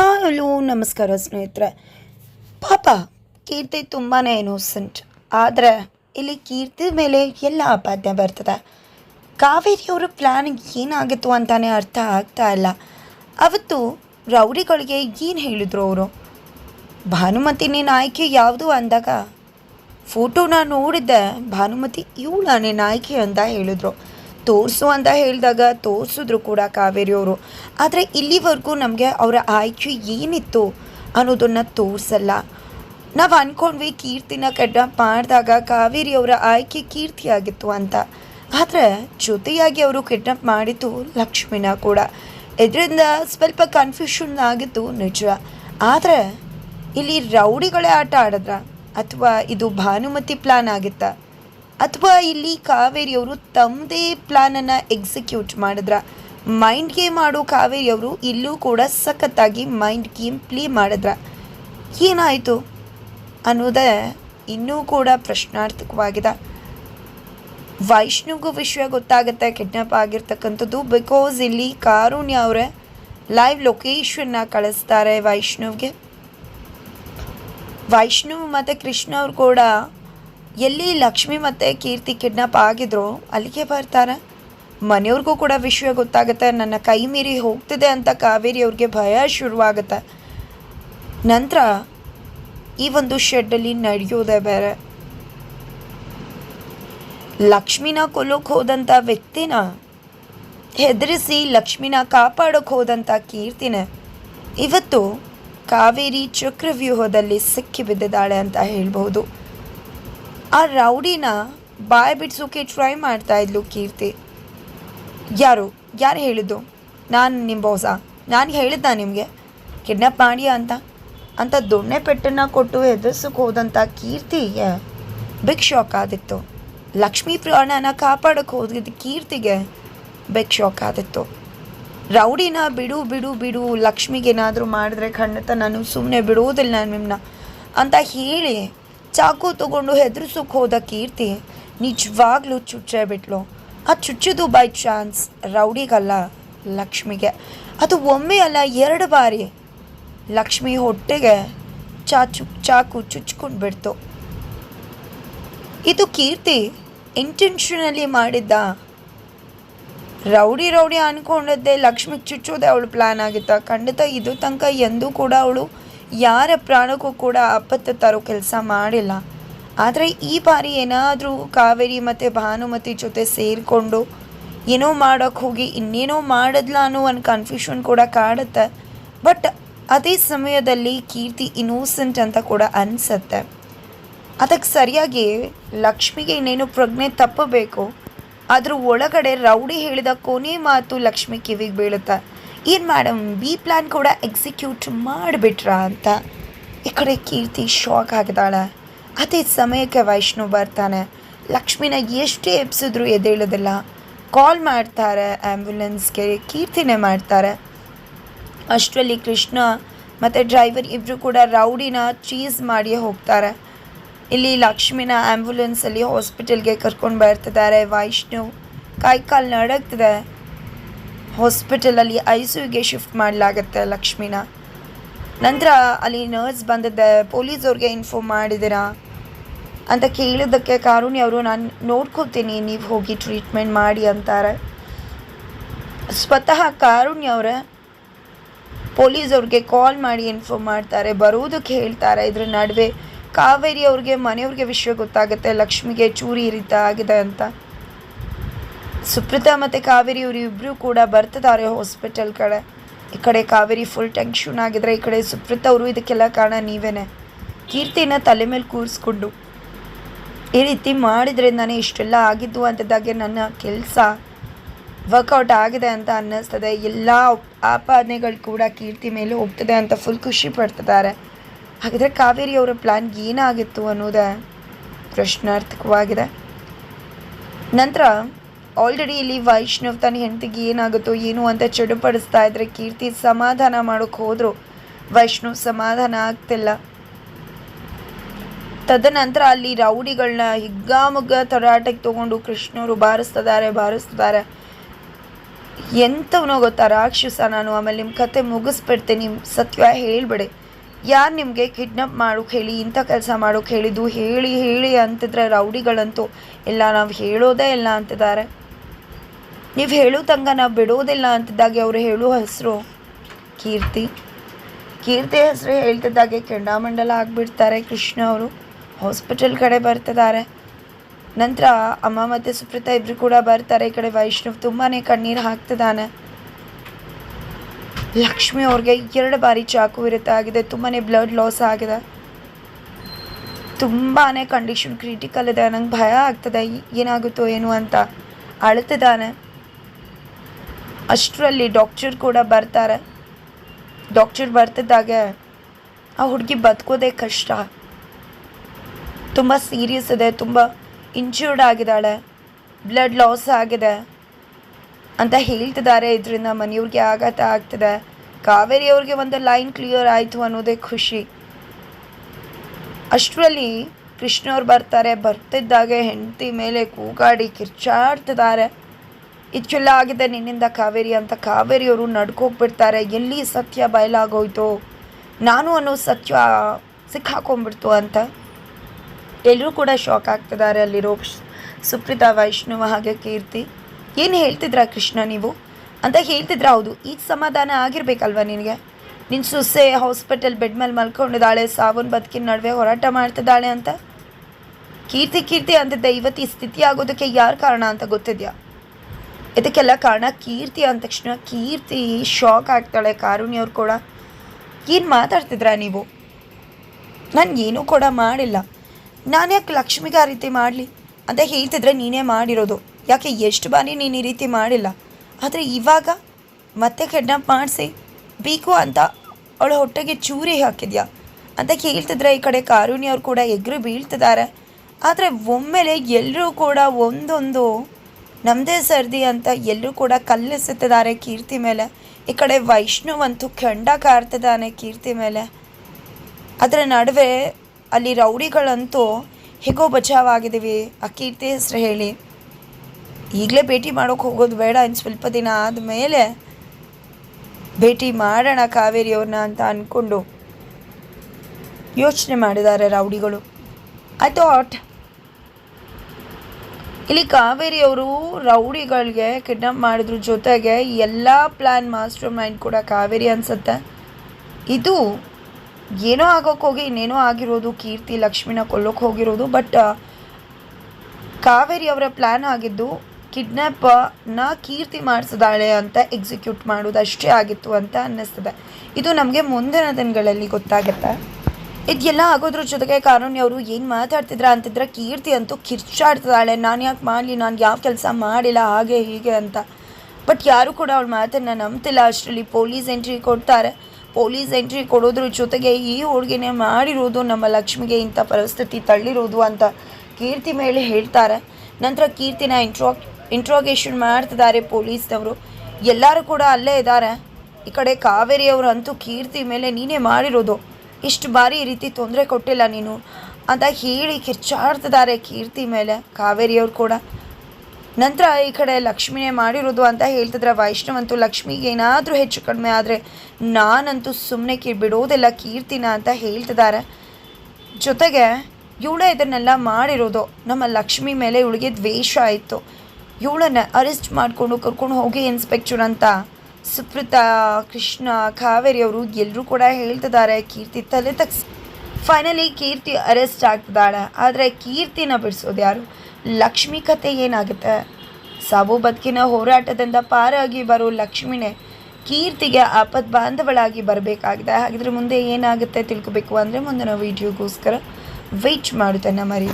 ಹಾಂ, ಹಲೋ, ನಮಸ್ಕಾರ ಸ್ನೇಹಿತರೆ. ಪಾಪ, ಕೀರ್ತಿ ತುಂಬಾ ಇನ್ನೋಸೆಂಟ್ ಆದರೆ, ಇಲ್ಲಿ ಕೀರ್ತಿ ಮೇಲೆ ಎಲ್ಲ ಆಪಾದನೆ ಬರ್ತದೆ. ಕಾವೇರಿಯವರ ಪ್ಲ್ಯಾನ್ ಏನಾಗಿತ್ತು ಅಂತಾನೆ ಅರ್ಥ ಆಗ್ತಾ ಇಲ್ಲ. ಅವತ್ತು ರೌಡಿಗಳಿಗೆ ಏನು ಹೇಳಿದ್ರು ಅವರು? ಭಾನುಮತಿ ನಿನ್ನ ಆಯ್ಕೆ ಯಾವುದು ಅಂದಾಗ? ಫೋಟೋನ ನೋಡಿದ್ದೆ, ಭಾನುಮತಿ ಇವಳ ನಿನ್ನ ಆಯ್ಕೆ ಅಂತ ಹೇಳಿದ್ರು. ತೋರಿಸು ಅಂತ ಹೇಳಿದಾಗ ತೋರಿಸಿದ್ರು ಕೂಡ ಕಾವೇರಿಯವರು ಆದರೆ ಇಲ್ಲಿವರೆಗೂ ನಮಗೆ ಅವರ ಆಯ್ಕೆ ಏನಿತ್ತು ಅನ್ನೋದನ್ನು ತೋರಿಸಲ್ಲ. ನಾವು ಅಂದ್ಕೊಂಡ್ವಿ ಕೀರ್ತಿನ ಕಡ್ಡ ಮಾಡಿದಾಗ ಕಾವೇರಿಯವರ ಆಯ್ಕೆ ಕೀರ್ತಿಯಾಗಿತ್ತು ಅಂತ. ಆದರೆ ಜೊತೆಯಾಗಿ ಅವರು ಕಿಡ್ನಾಪ್ ಮಾಡಿತ್ತು ಲಕ್ಷ್ಮಿನ ಕೂಡ. ಇದರಿಂದ ಸ್ವಲ್ಪ ಕನ್ಫ್ಯೂಷನ್ ಆಗಿತ್ತು ನಿಜ. ಆದರೆ ಇಲ್ಲಿ ರೌಡಿಗಳೇ ಆಟ ಆಡಿದ್ರ ಅಥವಾ ಇದು ಭಾನುಮತಿ ಪ್ಲಾನ್ ಆಗಿತ್ತಾ? ಅಥವಾ ಇಲ್ಲಿ ಕಾವೇರಿಯವರು ತಮ್ಮದೇ ಪ್ಲಾನನ್ನು ಎಕ್ಸಿಕ್ಯೂಟ್ ಮಾಡಿದ್ರ? ಮೈಂಡ್ ಗೇಮ್ ಆಡೋ ಕಾವೇರಿಯವರು ಇಲ್ಲೂ ಕೂಡ ಸಖತ್ತಾಗಿ ಮೈಂಡ್ ಗೇಮ್ ಪ್ಲೇ ಮಾಡಿದ್ರ. ಏನಾಯಿತು ಅನ್ನೋದೇ ಇನ್ನೂ ಕೂಡ ಪ್ರಶ್ನಾರ್ಥಕವಾಗಿದೆ. ವೈಷ್ಣವ್ಗೂ ವಿಷಯ ಗೊತ್ತಾಗುತ್ತೆ ಕಿಡ್ನಾಪ್ ಆಗಿರ್ತಕ್ಕಂಥದ್ದು ಬಿಕಾಸ್ ಇಲ್ಲಿ ಕಾರುಣ್ಯ ಅವರೇ ಲೈವ್ ಲೊಕೇಶನ್ನ ಕಳಿಸ್ತಾರೆ ವೈಷ್ಣವ್ಗೆ. ವೈಷ್ಣವ್ ಮತ್ತು ಕೃಷ್ಣ ಅವ್ರು ಕೂಡ ಎಲ್ಲಿ ಲಕ್ಷ್ಮಿ ಮತ್ತು ಕೀರ್ತಿ ಕಿಡ್ನಾಪ್ ಆಗಿದ್ರು ಅಲ್ಲಿಗೆ ಬರ್ತಾರೆ. ಮನೆಯವ್ರಿಗೂ ಕೂಡ ವಿಷಯ ಗೊತ್ತಾಗುತ್ತೆ. ನನ್ನ ಕೈ ಮೀರಿ ಹೋಗ್ತಿದೆ ಅಂತ ಕಾವೇರಿ ಅವ್ರಿಗೆ ಭಯ ಶುರುವಾಗುತ್ತೆ. ನಂತರ ಈ ಒಂದು ಶೆಡ್ಡಲ್ಲಿ ನಡೆಯೋದೇ ಬೇರೆ. ಲಕ್ಷ್ಮಿನ ಕೊಲ್ಲೋಕೆ ಹೋದಂಥ ವ್ಯಕ್ತಿನ ಹೆದರಿಸಿ ಲಕ್ಷ್ಮಿನ ಕಾಪಾಡೋಕೆ ಹೋದಂಥ ಕೀರ್ತಿನೇ ಇವತ್ತು ಕಾವೇರಿ ಚಕ್ರವ್ಯೂಹದಲ್ಲಿ ಸಿಕ್ಕಿ ಬಿದ್ದಿದ್ದಾಳೆ ಅಂತ ಹೇಳ್ಬೋದು ಆ ರೌಡಿನ ಬಾಯ್ ಬಿಡಿಸೋಕೆ ಟ್ರೈ ಮಾಡ್ತಾ ಇದ್ಲು ಕೀರ್ತಿ. ಯಾರು? ಯಾರು ಹೇಳಿದ್ದು? ನಾನು ನಿಮ್ಮ ನಾನು ಹೇಳಿದ್ದ ನಿಮಗೆ? ಕಿಡ್ನಾಪ್ ಮಾಡಿ ಅಂತ? ಅಂತ ದೊಣ್ಣೆ ಪೆಟ್ಟನ್ನು ಕೊಟ್ಟು ಹೆದರ್ಸಕ್ಕೆ ಹೋದಂಥ ಕೀರ್ತಿಗೆ ಬಿಗ್ ಶಾಕ್ ಆದಿತ್ತು. ಲಕ್ಷ್ಮೀ ಪ್ರಾಣನ ಕಾಪಾಡಕ್ಕೆ ಹೋಗಿದ್ದ ಕೀರ್ತಿಗೆ ಬಿಗ್ ಶಾಕ್ ಆದಿತ್ತು. ರೌಡಿನ ಬಿಡು ಬಿಡು ಬಿಡು, ಲಕ್ಷ್ಮಿಗೇನಾದರೂ ಮಾಡಿದ್ರೆ ಖಂಡಿತ ನಾನು ಸುಮ್ಮನೆ ಬಿಡುವುದಿಲ್ಲ ನಿಮ್ಮನ್ನ ಅಂತ ಹೇಳಿ ಚಾಕು ತಗೊಂಡು ಹೆದರ್ಸೋಕೆ ಹೋದ ಕೀರ್ತಿ ನಿಜವಾಗ್ಲೂ ಚುಚ್ಚೇ ಬಿಟ್ಲು. ಆ ಚುಚ್ಚಿದ್ದು ಬೈ ಚಾನ್ಸ್ ರೌಡಿಗಲ್ಲ, ಲಕ್ಷ್ಮಿಗೆ. ಅದು ಒಮ್ಮೆ ಅಲ್ಲ, ಎರಡು ಬಾರಿ. ಲಕ್ಷ್ಮಿ ಹೊಟ್ಟೆಗೆ ಚಾಚು, ಚಾಕು ಚುಚ್ಕೊಂಡು ಬಿಡ್ತು. ಇದು ಕೀರ್ತಿ ಇಂಟೆನ್ಷನಲ್ಲಿ ಮಾಡಿದ್ದ. ರೌಡಿ ರೌಡಿ ಅನ್ಕೊಂಡಿದ್ದೆ ಲಕ್ಷ್ಮಿಗೆ ಚುಚ್ಚೋದೆ ಅವಳು ಪ್ಲ್ಯಾನ್ ಆಗಿತ್ತ. ಖಂಡಿತ ಇದು ತನಕ ಎಂದೂ ಕೂಡ ಅವಳು ಯಾರ ಪ್ರಾಣಕ್ಕೂ ಕೂಡ ಆಪತ್ತು ತರೋ ಕೆಲಸ ಮಾಡಿಲ್ಲ. ಆದರೆ ಈ ಬಾರಿ ಏನಾದರೂ ಕಾವೇರಿ ಮತ್ತು ಭಾನುಮತಿ ಜೊತೆ ಸೇರಿಕೊಂಡು ಏನೋ ಮಾಡೋಕ್ಕೆ ಹೋಗಿ ಇನ್ನೇನೋ ಮಾಡಿದ್ಲ ಅನ್ನೋ ಒಂದು ಕನ್ಫ್ಯೂಷನ್ ಕೂಡ ಕಾಡುತ್ತೆ. ಬಟ್ ಅದೇ ಸಮಯದಲ್ಲಿ ಕೀರ್ತಿ ಇನ್ನೋಸೆಂಟ್ ಅಂತ ಕೂಡ ಅನಿಸುತ್ತೆ. ಅದಕ್ಕೆ ಸರಿಯಾಗಿ ಲಕ್ಷ್ಮಿಗೆ ಇನ್ನೇನು ಪ್ರಜ್ಞೆ ತಪ್ಪಬೇಕು. ಅದ್ರ ಒಳಗಡೆ ರೌಡಿ ಹೇಳಿದ ಕೊನೆ ಮಾತು ಲಕ್ಷ್ಮಿ ಕಿವಿಗೆ ಬೀಳುತ್ತೆ. ಏನು ಮೇಡಮ್ ಬಿ ಪ್ಲ್ಯಾನ್ ಕೂಡ ಎಕ್ಸಿಕ್ಯೂಟ್ ಮಾಡಿಬಿಟ್ರಾ ಅಂತ? ಈ ಕಡೆ ಕೀರ್ತಿ ಶಾಕ್ ಆಗಿದ್ದಾಳೆ ಅದೇ ಸಮಯಕ್ಕೆ ವೈಷ್ಣವ್ ಬರ್ತಾನೆ. ಲಕ್ಷ್ಮಿನ ಎಷ್ಟೇ ಎಬ್ಸಿದ್ರು ಎದ್ದೇಳೋದಿಲ್ಲ. ಕಾಲ್ ಮಾಡ್ತಾರೆ ಆ್ಯಂಬುಲೆನ್ಸ್ಗೆ ಕೀರ್ತಿನೇ ಮಾಡ್ತಾರೆ. ಅಷ್ಟರಲ್ಲಿ ಕೃಷ್ಣ ಮತ್ತು ಡ್ರೈವರ್ ಇಬ್ಬರು ಕೂಡ ರೌಡಿನ ಚೀಸ್ ಮಾಡಿ ಹೋಗ್ತಾರೆ. ಇಲ್ಲಿ ಲಕ್ಷ್ಮಿನ ಆ್ಯಂಬುಲೆನ್ಸಲ್ಲಿ ಹಾಸ್ಪಿಟಲ್ಗೆ ಕರ್ಕೊಂಡು ಬರ್ತಿದ್ದಾರೆ ವೈಷ್ಣವ್ ಕೈ ಕಾಲು ನಡಗ್ತಿದೆ. ಹಾಸ್ಪಿಟಲಲ್ಲಿ ಐ ಸಿಯುಗೆ ಶಿಫ್ಟ್ ಮಾಡಲಾಗತ್ತೆ ಲಕ್ಷ್ಮಿನ. ನಂತರ ಅಲ್ಲಿ ನರ್ಸ್ ಬಂದಿದ್ದೆ ಪೊಲೀಸವ್ರಿಗೆ ಇನ್ಫಾರ್ಮ್ ಮಾಡಿದ್ದೀರಾ? ಅಂತ ಕೇಳಿದ್ದಕ್ಕೆ ಕಾರುಣ್ಯ ಅವರು, ನಾನು ನೋಡ್ಕೋತೀನಿ, ನೀವು ಹೋಗಿ ಟ್ರೀಟ್ಮೆಂಟ್ ಮಾಡಿ ಅಂತಾರೆ. ಸ್ವತಃ ಕಾರುಣ್ಯ ಅವರೇ ಪೊಲೀಸವ್ರಿಗೆ ಕಾಲ್ ಮಾಡಿ ಇನ್ಫಾರ್ಮ್ ಮಾಡ್ತಾರೆ, ಬರೋದಕ್ಕೆ ಹೇಳ್ತಾರೆ. ಇದ್ರ ನಡುವೆ ಕಾವೇರಿ ಅವ್ರಿಗೆ, ಮನೆಯವ್ರಿಗೆ ವಿಷಯ ಗೊತ್ತಾಗುತ್ತೆ, ಲಕ್ಷ್ಮಿಗೆ ಚೂರಿ ಇರಿತ ಆಗಿದೆ ಅಂತ. ಸುಪ್ರೀತಾ ಮತ್ತು ಕಾವೇರಿ ಇವರು ಇಬ್ಬರು ಕೂಡ ಬರ್ತಿದ್ದಾರೆ ಹಾಸ್ಪಿಟಲ್ ಕಡೆ. ಈ ಕಡೆ ಕಾವೇರಿ ಫುಲ್ ಟೆನ್ಷನ್ ಆಗಿದ್ರೆ ಈ ಕಡೆ ಸುಪ್ರೀತಾ ಅವರು ಇದಕ್ಕೆಲ್ಲ ಕಾರಣ ನೀವೇನೆ. ಕೀರ್ತಿನ ತಲೆ ಮೇಲೆ ಕೂರಿಸ್ಕೊಂಡು ಈ ರೀತಿ ಮಾಡಿದ್ರಿಂದಾನೇ ಇಷ್ಟೆಲ್ಲ ಆಗಿದ್ದು ಅಂತದಾಗೆ ನನ್ನ ಕೆಲಸ ವರ್ಕೌಟ್ ಆಗಿದೆ ಅಂತ ಅನ್ನಿಸ್ತದೆ. ಎಲ್ಲ ಆಪಾದನೆಗಳು ಕೂಡ ಕೀರ್ತಿ ಮೇಲೆ ಹೋಗ್ತದೆ ಅಂತ ಫುಲ್ ಖುಷಿ ಪಡ್ತಿದ್ದಾರೆ. ಹಾಗಿದ್ರೆ ಕಾವೇರಿ ಅವರ ಪ್ಲ್ಯಾನ್ ಏನಾಗಿತ್ತು ಅನ್ನೋದೇ ಪ್ರಶ್ನಾರ್ಥಕವಾಗಿದೆ. ನಂತರ ಆಲ್ರೆಡಿ ಇಲ್ಲಿ ವೈಷ್ಣವ್ ತನ್ನ ಹೆಂಡತಿಗೆ ಏನಾಗುತ್ತೋ ಏನು ಅಂತ ಚಡುಪಡಿಸ್ತಾ ಇದ್ರೆ ಕೀರ್ತಿ ಸಮಾಧಾನ ಮಾಡೋಕೆ ಹೋದ್ರು. ವೈಷ್ಣವ್ ಸಮಾಧಾನ ಆಗ್ತಿಲ್ಲ. ತದನಂತರ ಅಲ್ಲಿ ರೌಡಿಗಳನ್ನ ಹಿಗ್ಗಾಮುಗ್ಗ ತರಾಟಕ್ಕೆ ತಗೊಂಡು ಕೃಷ್ಣವರು ಬಾರಿಸ್ತಿದ್ದಾರೆ ಬಾರಿಸ್ತಿದ್ದಾರೆ. ಎಂಥವನೋ ಗೊತ್ತಾ ರಾಕ್ಷಸ ನಾನು, ಆಮೇಲೆ ನಿಮ್ಮ ಕತೆ ಮುಗಿಸ್ಬಿಡ್ತೀನಿ. ನಿಮ್ಮ ಸತ್ಯ ಹೇಳ್ಬಿಡಿ. ಯಾರು ನಿಮಗೆ ಕಿಡ್ನಪ್ ಮಾಡೋಕೆ ಹೇಳಿ, ಇಂಥ ಕೆಲಸ ಮಾಡೋಕೆ ಹೇಳಿದ್ದು ಹೇಳಿ ಹೇಳಿ ಅಂತಿದ್ರೆ ರೌಡಿಗಳಂತೂ ಇಲ್ಲ, ನಾವು ಹೇಳೋದೇ ಇಲ್ಲ ಅಂತಿದ್ದಾರೆ. ನೀವು ಹೇಳೋ ತನಕ ನಾವು ಬಿಡೋದಿಲ್ಲ ಅಂತಿದ್ದಾಗೆ ಅವರು ಹೇಳೋ ಹೆಸರು ಕೀರ್ತಿ. ಕೀರ್ತಿ ಹೆಸರು ಹೇಳ್ತಿದ್ದಾಗೆ ಕೆಂಡಾಮಂಡಲ ಆಗಿಬಿಡ್ತಾರೆ ಕೃಷ್ಣ ಅವರು. ಹಾಸ್ಪಿಟಲ್ ಕಡೆ ಬರ್ತಿದ್ದಾರೆ. ನಂತರ ಅಮ್ಮ ಮತ್ತು ಸುಪ್ರೀತಾ ಇಬ್ಬರು ಕೂಡ ಬರ್ತಾರೆ ಈ ಕಡೆ ವೈಷ್ಣವ್ ತುಂಬಾ ಕಣ್ಣೀರು ಹಾಕ್ತಿದ್ದಾನೆ. ಲಕ್ಷ್ಮಿ ಅವ್ರಿಗೆ ಎರಡು ಬಾರಿ ಚಾಕು ಇರುತ್ತೆ ಆಗಿದೆ ತುಂಬಾ ಬ್ಲಡ್ ಲಾಸ್ ಆಗಿದೆ. ತುಂಬಾ ಕಂಡೀಷನ್ ಕ್ರಿಟಿಕಲ್ ಇದೆ, ನಂಗೆ ಭಯ ಆಗ್ತದೆ, ಏನಾಗುತ್ತೋ ಏನು ಅಂತ ಅಳ್ತಿದ್ದಾನೆ. ಅಷ್ಟರಲ್ಲಿ ಡಾಕ್ಟರ್ ಕೂಡ ಬರ್ತಾರೆ. ಡಾಕ್ಟರ್ ಬರ್ತಿದ್ದಾಗೆ, ಆ ಹುಡುಗಿ ಬದುಕೋದೇ ಕಷ್ಟ. ತುಂಬ ಸೀರಿಯಸ್ ಇದೆ, ತುಂಬ ಇಂಜೂರ್ಡ್ ಆಗಿದ್ದಾಳೆ ಬ್ಲಡ್ ಲಾಸ್ ಆಗಿದೆ ಅಂತ ಹೇಳ್ತಿದ್ದಾರೆ. ಇದರಿಂದ ಮನೆಯವ್ರಿಗೆ ಆಘಾತ ಆಗ್ತಿದೆ. ಕಾವೇರಿ ಅವ್ರಿಗೆ ಒಂದು ಲೈನ್ ಕ್ಲಿಯರ್ ಆಯಿತು ಅನ್ನೋದೇ ಖುಷಿ. ಅಷ್ಟರಲ್ಲಿ ಕೃಷ್ಣವ್ರು ಬರ್ತಾರೆ, ಬರ್ತಿದ್ದಾಗೆ ಹೆಂಡತಿ ಮೇಲೆ ಕೂಗಾಡಿ ಕಿರ್ಚಾಡ್ತಿದ್ದಾರೆ. ಇದಕ್ಕೆಲ್ಲ ಆಗಿದೆ ನಿನ್ನಿಂದ ಕಾವೇರಿ ಅಂತ ಕಾವೇರಿಯವರು ನಡ್ಕೋಗ್ಬಿಡ್ತಾರೆ ಎಲ್ಲಿ ಸತ್ಯ ಬಯಲಾಗೋಯ್ತು? ನಾನು ಅನ್ನೋ ಸತ್ಯ ಸಿಕ್ಕಾಕೊಂಡ್ಬಿಡ್ತು ಅಂತ ಎಲ್ಲರೂ ಕೂಡ ಶಾಕ್ ಆಗ್ತಿದ್ದಾರೆ ಅಲ್ಲಿರೋ ಸುಪ್ರೀತಾ, ವೈಷ್ಣವ ಹಾಗೆ ಕೀರ್ತಿ. ಏನು ಹೇಳ್ತಿದ್ರಾ ಕೃಷ್ಣ ನೀವು? ಅಂತ ಹೇಳ್ತಿದ್ರ ಹೌದು. ಈಗ ಸಮಾಧಾನ ಆಗಿರ್ಬೇಕಲ್ವ ನಿನಗೆ? ನಿನ್ನ ಸೊಸೆ ಹಾಸ್ಪಿಟಲ್ ಬೆಡ್ ಮೇಲೆ ಮಲ್ಕೊಂಡಿದ್ದಾಳೆ, ಸಾವನ್ ಬದುಕಿನ ನಡುವೆ ಹೋರಾಟ ಮಾಡ್ತಿದ್ದಾಳೆ ಅಂತ? ಕೀರ್ತಿ ಕೀರ್ತಿ ಅಂತಿದ್ದೆ. ಇವತ್ತು ಈ ಸ್ಥಿತಿ ಆಗೋದಕ್ಕೆ ಯಾರು ಕಾರಣ ಅಂತ ಗೊತ್ತಿದ್ಯಾ? ಇದಕ್ಕೆಲ್ಲ ಕಾರಣ ಕೀರ್ತಿ ಅಂದ ತಕ್ಷಣ. ಕೀರ್ತಿ ಶಾಕ್ ಆಗ್ತಾಳೆ ಕಾರುಣಿ ಅವ್ರು ಕೂಡ. ಏನು ಮಾತಾಡ್ತಿದ್ರಾ ನೀವು? ನಾನು ಏನೂ ಕೂಡ ಮಾಡಿಲ್ಲ. ನಾನು ಯಾಕೆ ಲಕ್ಷ್ಮಿಗೆ ಆ ರೀತಿ ಮಾಡಲಿ? ಅಂತ ಹೇಳ್ತಿದ್ರೆ ನೀನೇ ಮಾಡಿರೋದು. ಯಾಕೆ ಎಷ್ಟು ಬಾರಿ ನೀನು ಈ ರೀತಿ ಮಾಡಿಲ್ಲ? ಆದರೆ ಇವಾಗ ಮತ್ತೆ ಕಿಡ್ನಾಪ್ ಮಾಡಿಸಿ ಬೇಕು ಅಂತ ಅವಳ ಹೊಟ್ಟೆಗೆ ಚೂರಿ ಹಾಕಿದ್ಯಾ? ಅಂತ ಕೇಳ್ತಿದ್ರೆ ಈ ಕಡೆ ಕಾರುಣ್ಯವ್ರು ಕೂಡ ಎಗ್ರು ಬೀಳ್ತಿದ್ದಾರೆ. ಆದರೆ ಒಮ್ಮೆಲೆ ಎಲ್ಲರೂ ಕೂಡ ಒಂದೊಂದು ನಮ್ಮದೇ ಸರ್ದಿ ಅಂತ ಎಲ್ಲರೂ ಕೂಡ ಕಲ್ಲೆಸೆತ್ತಿದ್ದಾರೆ ಕೀರ್ತಿ ಮೇಲೆ. ಈ ಕಡೆ ವೈಷ್ಣವ್ ಅಂತೂ ಕೆಂಡ ಕಾರ್ತಿದ್ದಾನೆ ಕೀರ್ತಿ ಮೇಲೆ. ಅದರ ನಡುವೆ ಅಲ್ಲಿ ರೌಡಿಗಳಂತೂ ಹೇಗೋ ಬಚಾವಾಗಿದ್ದೀವಿ. ಆ ಕೀರ್ತಿ ಹೆಸರು ಹೇಳಿ. ಈಗಲೇ ಭೇಟಿ ಮಾಡೋಕೆ ಹೋಗೋದು ಬೇಡ ಇನ್ನು ಸ್ವಲ್ಪ ದಿನ ಆದಮೇಲೆ ಭೇಟಿ ಮಾಡೋಣ ಕಾವೇರಿಯವ್ರನ್ನ ಅಂತ ಅಂದ್ಕೊಂಡು ಯೋಚನೆ ಮಾಡಿದ್ದಾರೆ ರೌಡಿಗಳು. ಐ ಥಾಟ್ ಇಲ್ಲಿ ಕಾವೇರಿಯವರು ರೌಡಿಗಳಿಗೆ ಕಿಡ್ನಾಪ್ ಮಾಡಿದ್ರ ಜೊತೆಗೆ ಎಲ್ಲ ಪ್ಲ್ಯಾನ್ ಮಾಸ್ಟರ್ ಮೈಂಡ್ ಕೂಡ ಕಾವೇರಿ ಅನ್ಸುತ್ತೆ. ಇದು ಏನೋ ಆಗೋಕ್ಕೆ ಹೋಗಿ, ಇನ್ನೇನೋ ಆಗಿರೋದು, ಕೀರ್ತಿ, ಲಕ್ಷ್ಮಿನ ಕೊಲ್ಲೋಕೆ ಹೋಗಿರೋದು ಬಟ್ ಕಾವೇರಿ ಅವರ ಪ್ಲ್ಯಾನ್ ಆಗಿದ್ದು ಕಿಡ್ನಾಪನ್ನ ಕೀರ್ತಿ ಮಾಡಿಸಿದಾಳೆ ಅಂತ ಎಕ್ಸಿಕ್ಯೂಟ್ ಮಾಡೋದು ಅಷ್ಟೇ ಆಗಿತ್ತು ಅಂತ ಅನ್ನಿಸ್ತದೆ. ಇದು ನಮಗೆ ಮುಂದಿನ ದಿನಗಳಲ್ಲಿ ಗೊತ್ತಾಗುತ್ತೆ. ಇದೆಲ್ಲ ಆಗೋದ್ರ ಜೊತೆಗೆ ಕಾರುಣ್ಯ ಅವರು ಏನು ಮಾತಾಡ್ತಿದ್ರ ಅಂತಿದ್ರೆ, ಕೀರ್ತಿ ಅಂತೂ ಕಿರ್ಚಾಡ್ತಿದ್ದಾಳೆ. ನಾನು ಯಾಕೆ ಮಾಡಲಿ? ನಾನು ಯಾವ ಕೆಲಸ ಮಾಡಿಲ್ಲ? ಹಾಗೆ ಹೀಗೆ ಅಂತ. ಬಟ್ ಯಾರು ಕೂಡ ಅವಳ ಮಾತನ್ನು ನಂಬ್ತಿಲ್ಲ. ಅಷ್ಟರಲ್ಲಿ ಪೊಲೀಸ್ ಎಂಟ್ರಿ ಕೊಡ್ತಾರೆ. ಪೊಲೀಸ್ ಎಂಟ್ರಿ ಕೊಡೋದ್ರ ಜೊತೆಗೆ ಈ ಹುಡುಗಿನೇ ಮಾಡಿರೋದು ನಮ್ಮ ಲಕ್ಷ್ಮಿಗೆ ಇಂಥ ಪರಿಸ್ಥಿತಿ ತಳ್ಳಿರೋದು ಅಂತ ಕೀರ್ತಿ ಮೇಲೆ ಹೇಳ್ತಾರೆ. ನಂತರ ಕೀರ್ತಿನ ಇಂಟ್ರೋ ಇಂಟ್ರೋಗೇಷನ್ ಮಾಡ್ತಿದ್ದಾರೆ ಪೊಲೀಸ್ನವರು. ಎಲ್ಲರೂ ಕೂಡ ಅಲ್ಲೇ ಇದ್ದಾರೆ. ಈ ಕಡೆ ಕಾವೇರಿಯವರು ಅಂತೂ ಕೀರ್ತಿ ಮೇಲೆ ನೀನೇ ಮಾಡಿರೋದು. ಇಷ್ಟು ಬಾರಿ ಈ ರೀತಿ ತೊಂದರೆ ಕೊಟ್ಟಿಲ್ಲ ನೀನು ಅಂತ ಹೇಳಿ ಕಿರ್ಚಾಡ್ತಿದ್ದಾರೆ ಕೀರ್ತಿ ಮೇಲೆ, ಕಾವೇರಿಯವ್ರು ಕೂಡ. ನಂತರ ಈ ಕಡೆ ಲಕ್ಷ್ಮಿನೇ ಮಾಡಿರೋದು ಅಂತ ಹೇಳ್ತಿದ್ರೆ ವೈಷ್ಣವಂತೂ ಲಕ್ಷ್ಮಿಗೆ ಏನಾದರೂ ಹೆಚ್ಚು ಕಡಿಮೆ ಆದರೆ ನಾನಂತೂ ಸುಮ್ಮನೆ ಕಿ, ಬಿಡೋದಿಲ್ಲ ಕೀರ್ತಿನ ಅಂತ ಹೇಳ್ತಿದ್ದಾರೆ. ಜೊತೆಗೆ ಇವಳೇ ಇದನ್ನೆಲ್ಲ ಮಾಡಿರೋದು, ನಮ್ಮ ಲಕ್ಷ್ಮಿ ಮೇಲೆ ಇವಳಿಗೆ ದ್ವೇಷ ಆಯಿತು ಇವಳನ್ನ ಅರೆಸ್ಟ್ ಮಾಡಿಕೊಂಡು ಕರ್ಕೊಂಡು ಹೋಗಿ ಇನ್ಸ್ಪೆಕ್ಟರ್ ಅಂತ ಸುಪ್ರೀತಾ, ಕೃಷ್ಣ, ಕಾವೇರಿ ಅವರು ಎಲ್ಲರೂ ಕೂಡ ಹೇಳ್ತಿದ್ದಾರೆ, ಕೀರ್ತಿ ತಲೆ ತಗ್ಸಿ. ಫೈನಲಿ ಕೀರ್ತಿ ಅರೆಸ್ಟ್ ಆಗ್ತಿದ್ದಾಳೆ. ಆದರೆ ಕೀರ್ತಿನ ಬಿಡಿಸೋದು ಯಾರು? ಲಕ್ಷ್ಮಿ ಕತೆ ಏನಾಗುತ್ತೆ? ಸಾವು ಬದುಕಿನ ಹೋರಾಟದಿಂದ ಪಾರಾಗಿ ಬರೋ ಲಕ್ಷ್ಮಿನೇ ಕೀರ್ತಿಗೆ ಆಪತ್ ಬಾಂಧವಳಾಗಿ ಬರಬೇಕಾಗಿದೆ. ಹಾಗಿದ್ರೆ ಮುಂದೆ ಏನಾಗುತ್ತೆ ತಿಳ್ಕೊಬೇಕು ಅಂದರೆ ಮುಂದಿನ ವೀಡಿಯೋಗೋಸ್ಕರ ವೆಯ್ಟ್ ಮಾಡುತ್ತೆ ಮರಿ